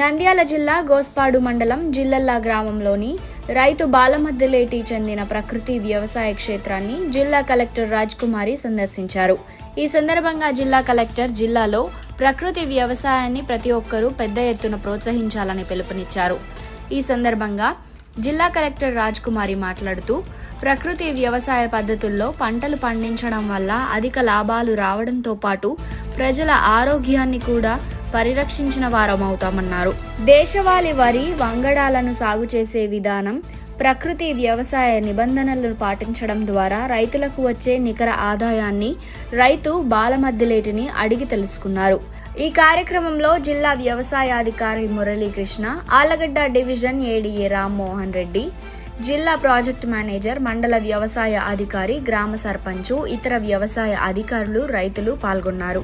నంద్యాల జిల్లా గోస్పాడు మండలం జిల్లల్లా గ్రామంలోని రైతు బాలమద్దిలేటి చెందిన ప్రకృతి వ్యవసాయ క్షేత్రాన్ని జిల్లా కలెక్టర్ రాజ్కుమారి సందర్శించారు. ఈ సందర్భంగా జిల్లా కలెక్టర్ జిల్లాలో ప్రకృతి వ్యవసాయాన్ని ప్రతి ఒక్కరూ పెద్ద ఎత్తున ప్రోత్సహించాలని పిలుపునిచ్చారు. ఈ సందర్భంగా జిల్లా కలెక్టర్ రాజ్ కుమారి మాట్లాడుతూ ప్రకృతి వ్యవసాయ పద్ధతుల్లో పంటలు పండించడం వల్ల అధిక లాభాలు రావడంతో పాటు ప్రజల ఆరోగ్యాన్ని కూడా పరిరక్షించిన వారమవుతామన్నారు. దేశవాళి వరి వంగడాలను సాగు చేసే విధానం ప్రకృతి వ్యవసాయ నిబంధనలను పాటించడం ద్వారా రైతులకు వచ్చే నికర ఆదాయాన్ని రైతు బాలమద్దిలేటిని అడిగి తెలుసుకున్నారు. ఈ కార్యక్రమంలో జిల్లా వ్యవసాయాధికారి మురళీకృష్ణ ఆలగడ్డ డివిజన్ ఏడీఏ రామ్మోహన్ రెడ్డి జిల్లా ప్రాజెక్ట్ మేనేజర్ మండల వ్యవసాయ అధికారి గ్రామ సర్పంచు ఇతర వ్యవసాయ అధికారులు రైతులు పాల్గొన్నారు.